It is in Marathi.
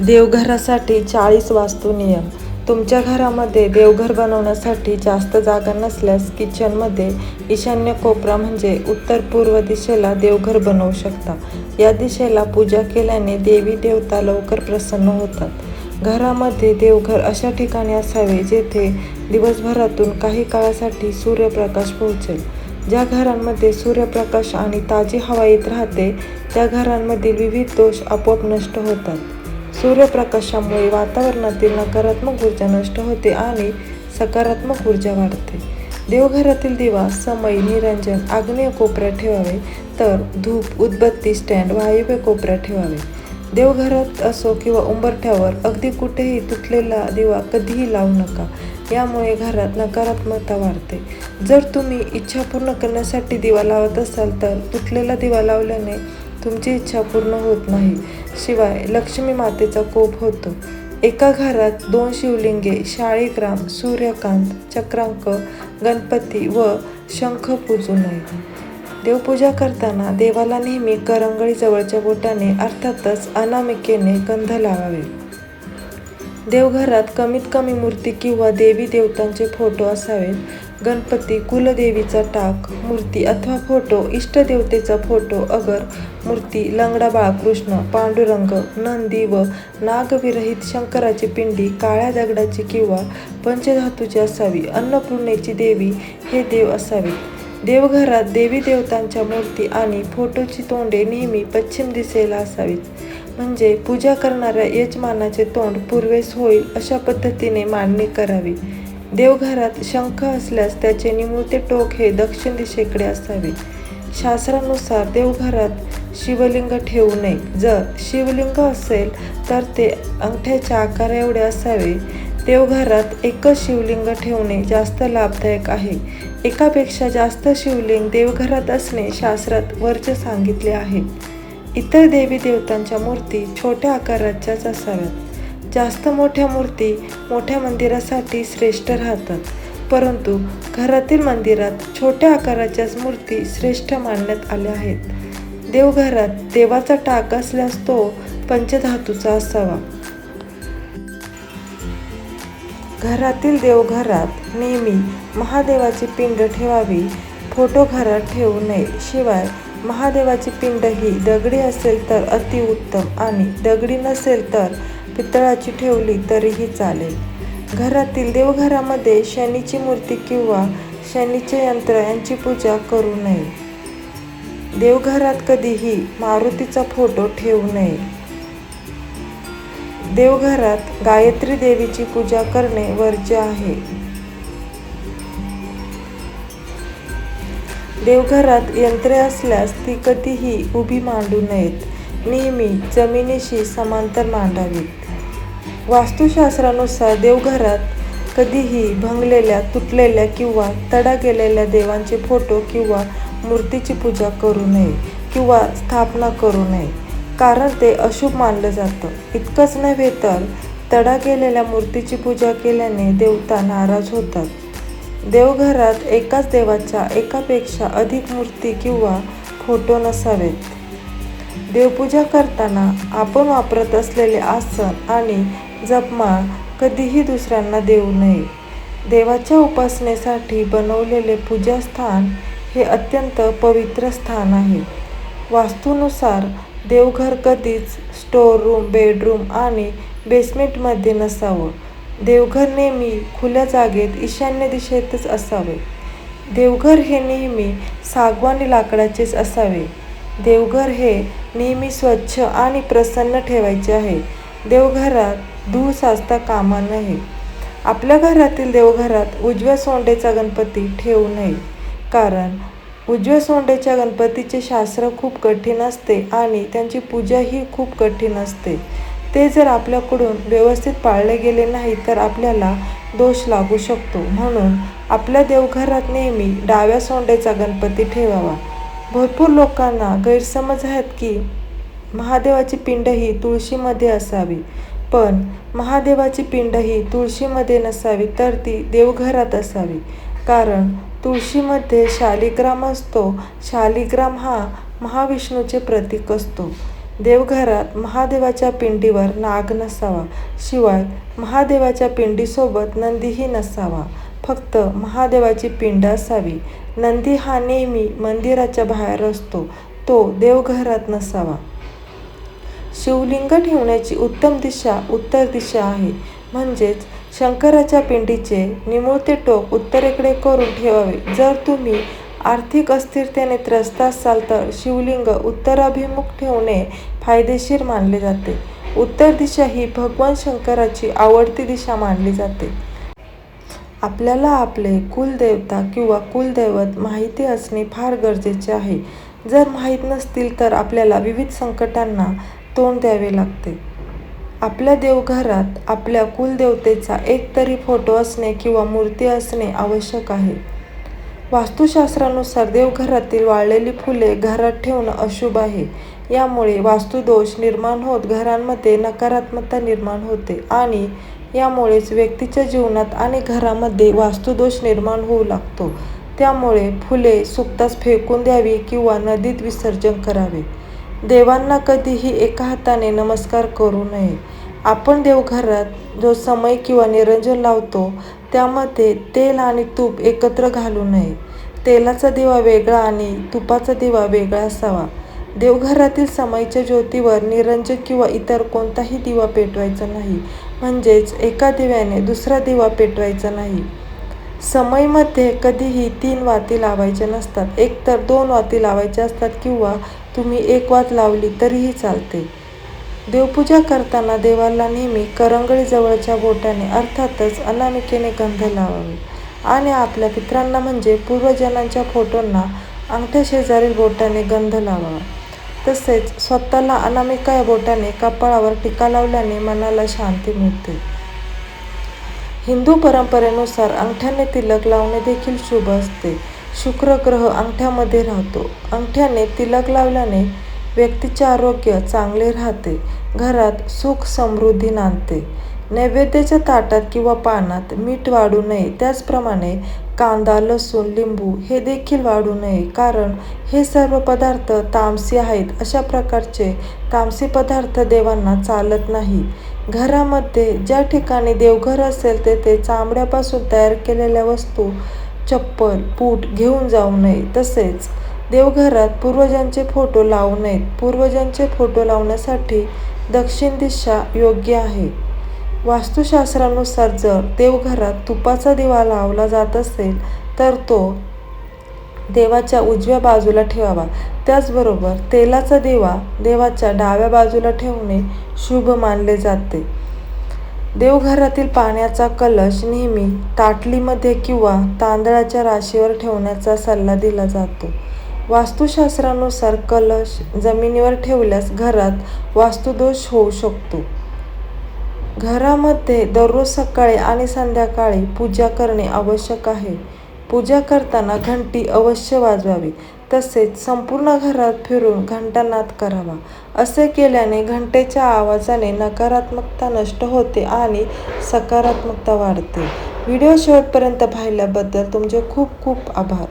देवघरासाठी चाळीस वास्तू नियम. तुमच्या घरामध्ये देवघर बनवण्यासाठी जास्त जागा नसल्यास किचनमध्ये ईशान्य कोपरा म्हणजे उत्तर पूर्व दिशेला देवघर बनवू शकता. या दिशेला पूजा केल्याने देवी देवता लवकर प्रसन्न होतात. घरामध्ये देवघर अशा ठिकाणी असावे जेथे दिवसभरातून काही काळासाठी सूर्यप्रकाश पोहोचेल. ज्या घरांमध्ये सूर्यप्रकाश आणि ताजी हवा येत राहते त्या घरांमधील विविध दोष आपोआप नष्ट होतात. सूर्यप्रकाशामुळे वातावरणातील नकारात्मक ऊर्जा नष्ट होते आणि सकारात्मक ऊर्जा वाढते. देवघरातील दिवा समय निरंजन आग्नेय कोपऱ्यात ठेवावे तर धूप उदबत्ती स्टँड वायव्य कोपऱ्यात ठेवावे. देवघरात असो किंवा उंबरठ्यावर अगदी कुठेही तुटलेला दिवा कधीही लावू नका. यामुळे घरात नकारात्मकता वाढते. जर तुम्ही इच्छा पूर्ण करण्यासाठी दिवा लावत असाल तर तुटलेला दिवा लावल्याने तुमची इच्छा पूर्ण होत नाही. शिवाय लक्ष्मी मातेचा कोप होतो. एका घरात दोन शिवलिंगे शाळीग्राम सूर्यकांत चक्रांक गणपती व शंख पूजू नये. देवपूजा करताना देवाला नेहमी करंगळी जवळच्या बोटाने अर्थातच अनामिकेने गंध लावावे. देवघरात कमीत कमी मूर्ती किंवा देवी देवतांचे फोटो असावेत. गणपती कुलदेवीचा टाक मूर्ती अथवा फोटो इष्टदेवतेचा फोटो अगर मूर्ती लंगडा बाळकृष्ण पांडुरंग नंदी व नागविरहित शंकराची पिंडी काळ्या दगडाची किंवा पंचधातूची असावी. अन्नपूर्णेची देवी हे देव असावेत. देवघरात देवी देवतांच्या मूर्ती आणि फोटोची तोंडे नेहमी पश्चिम दिशेला असावीत. म्हणजे पूजा करणाऱ्या यजमानाचे तोंड पूर्वेस होईल अशा पद्धतीने मांडणी करावी. देवघरात शंख असल्यास त्याचे निमुळते टोक हे दक्षिण दिशेकडे असावे. शास्त्रानुसार देवघरात शिवलिंग ठेवू नये. जर शिवलिंग असेल तर ते अंगठ्याच्या आकारा एवढे असावे. देवघरात एकच शिवलिंग ठेवणे जास्त लाभदायक आहे. एकापेक्षा जास्त शिवलिंग देवघरात असणे शास्त्रात वर्ज सांगितले आहे. इतर देवी देवतांच्या मूर्ती छोट्या आकाराच्याच असाव्यात. जास्त मोठ्या मूर्ती मोठ्या मंदिरासाठी श्रेष्ठ राहतात. परंतु घरातील मंदिरात छोट्या आकाराच्याच मूर्ती श्रेष्ठ मानण्यात आल्या आहेत. देवघरात देवाचा टाक असल्यास तो पंचधातूचा असावा. घरातील देवघरात नेहमी महादेवाची पिंड ठेवावी फोटो घरात ठेवू नये शिवाय महादेवाची पिंड ही दगडी असेल तर अतिउत्तम आणि दगडी नसेल तर पितळाची ठेवली तरीही चालेल. घरातील देवघरामध्ये शनीची मूर्ती किंवा शनीचे यंत्र यांची पूजा करू नये. देवघरात कधीही मारुतीचा फोटो ठेवू नये. देवघरात गायत्री देवीची पूजा करणे वर्ज्य आहे. देवघरात यंत्रे असल्यास ती कधीही उभी मांडू नयेत. नेहमी जमिनीशी समांतर मांडावीत. वास्तुशास्त्रानुसार देवघरात कधीही भंगलेल्या तुटलेल्या किंवा तडा गेलेल्या देवांचे फोटो किंवा मूर्तीची पूजा करू नये किंवा स्थापना करू नये. कारण ते अशुभ मानलं जातं. इतकंच नव्हे तर तडा गेलेल्या मूर्तीची पूजा केल्याने देवता नाराज होतात. देवघरात एकाच देवाच्या एकापेक्षा अधिक मूर्ती किंवा फोटो नसावेत. देवपूजा करताना आपण वापरत असलेले आसन आणि जपमाळ कधीही दुसऱ्यांना देऊ नये. देवाच्या उपासनेसाठी बनवलेले पूजास्थान हे अत्यंत पवित्र स्थान आहे. वास्तूनुसार देवघर कधीच स्टोर रूम बेडरूम आणि बेसमेंटमध्ये नसावं. देवघर नेहमी खुल्या जागेत ईशान्य दिशेतच असावे. देवघर हे नेहमी सागवानी लाकडाचेच असावे. देवघर हे नेहमी स्वच्छ आणि प्रसन्न ठेवायचे आहे. देवघरात धूळ साचता कामा नये. आपल्या घरातील देवघरात उजव्या सोंडेचा गणपती ठेवू नये. कारण उजव्या सोंडेच्या गणपतीचे शास्त्र खूप कठीण असते आणि त्यांची पूजाही खूप कठीण असते. ते जर आपल्याकडून व्यवस्थित पाळले गेले नाही तर आपल्याला दोष लागू शकतो. म्हणून आपल्या देवघरात नेहमी डाव्या सोंडेचा गणपती ठेवावा. भरपूर लोकांना गैरसमज आहेत की महादेवाची पिंड ही तुळशीमध्ये असावी. पण महादेवाची पिंड ही तुळशीमध्ये नसावी तर ती देवघरात असावी. कारण तुळशीमध्ये शालिग्राम असतो. शालिग्राम हा महाविष्णूचे प्रतीक असतो. देवघरात महादेवाच्या पिंडीवर नाग नसावा. शिवाय महादेवाच्या पिंडीसोबत नंदीही नसावा. फक्त महादेवाची पिंड असावी. नंदी हा नेहमी मंदिराच्या बाहेर असतो. तो देवघरात नसावा. शिवलिंग ठेवण्याची उत्तम दिशा उत्तर दिशा आहे. म्हणजेच शंकराच्या पिंडीचे निमुळते टोक उत्तरेकडे करून ठेवावे. जर तुम्ही आर्थिक अस्थिरतेने त्रस्त असाल तर शिवलिंग उत्तराभिमुख ठेवणे फायदेशीर मानले जाते. उत्तर दिशा ही भगवान शंकराची आवडती दिशा मानली जाते. आपल्याला आपले कुलदेवता किंवा कुलदैवत माहिती असणे फार गरजेचे आहे. जर माहीत नसतील तर आपल्याला विविध संकटांना तोंड द्यावे लागते. आपल्या देवघरात आपल्या कुलदेवतेचा एक तरी फोटो असणे किंवा मूर्ती असणे आवश्यक आहे. वास्तुशास्त्रानुसार देवघरातील वाळलेली फुले घरात ठेवणं अशुभ आहे. यामुळे वास्तुदोष निर्माण होत घरांमध्ये नकारात्मकता निर्माण होते आणि यामुळेच व्यक्तीच्या जीवनात आणि घरामध्ये वास्तुदोष निर्माण होऊ लागतो. त्यामुळे फुले सुकताच फेकून द्यावी किंवा नदीत विसर्जन करावे. देवांना कधीही एका हाताने नमस्कार करू नये. आपण देवघरात जो समय किंवा निरंजन लावतो त्यामध्ये तेल आणि तूप एकत्र घालू नये. तेलाचा दिवा वेगळा आणि तुपाचा दिवा वेगळा असावा. देवघरातील समयच्या ज्योतीवर निरंजन किंवा इतर कोणताही दिवा पेटवायचा नाही. म्हणजेच एका दिव्याने दुसरा दिवा पेटवायचा नाही. समईमध्ये कधीही तीन वाती लावायच्या नसतात. एकतर दोन वाती लावायच्या असतात किंवा तुम्ही एक वात लावली तरीही चालते. देवपूजा करताना देवाला नेहमी करंगळीजवळच्या बोटाने अर्थातच अनामिकेने गंध लावावे. आणि आपल्या पित्रांना म्हणजे पूर्वजनांच्या फोटोंना अंगठ्या शेजारील बोटाने गंध लावावा. तसेच स्वतःला अनामिका या बोटाने कपाळावर टीका लावल्याने मनाला शांती मिळते. हिंदू परंपरेनुसार अंगठ्याने तिलक लावणे देखील शुभ असते. शुक्र ग्रह अंगठ्यामध्ये राहतो. अंगठ्याने तिलक लावल्याने व्यक्तीचे आरोग्य चांगले राहते घरात सुख समृद्धी नांदते. नैवेद्याच्या ताटात किंवा पानात मीठ वाढू नये त्याचप्रमाणे कांदा लसूण लिंबू हे देखील वाढू नये कारण हे सर्व पदार्थ तामसी आहेत. अशा प्रकारचे तामसी पदार्थ देवांना चालत नाही. घरामध्ये ज्या ठिकाणी देवघर असेल तेथे चामड्यापासून तयार केलेल्या वस्तू चप्पल बूट घेऊन जाऊ नये तसेच देवघरात पूर्वजांचे फोटो लावू नयेत. पूर्वजांचे फोटो लावण्यासाठी दक्षिण दिशा योग्य आहे. वास्तुशास्त्रानुसार जर देवघरात तुपाचा दिवा लावला जात असेल तर तो देवाच्या उजव्या बाजूला ठेवावा. त्याचबरोबर तेलाचा दिवा देवाच्या डाव्या बाजूला ठेवणे शुभ मानले जाते. देवघरातील पाण्याचा कलश नेहमी ताटलीमध्ये किंवा तांदळाच्या राशीवर ठेवण्याचा सल्ला दिला जातो. वास्तुशास्त्रानुसार कलश जमिनीवर ठेवल्यास घरात वास्तुदोष होऊ शकतो. घरामध्ये दररोज सकाळी आणि संध्याकाळी पूजा करणे आवश्यक आहे. पूजा करताना घंटी अवश्य वाजवावी तसेच संपूर्ण घरात फिरून घंटानाद करावा. असे केल्याने घंटेच्या आवाजाने नकारात्मकता नष्ट होते आणि सकारात्मकता वाढते. व्हिडिओ शेवटपर्यंत पाहिल्याबद्दल तुमचे खूप खूप आभार.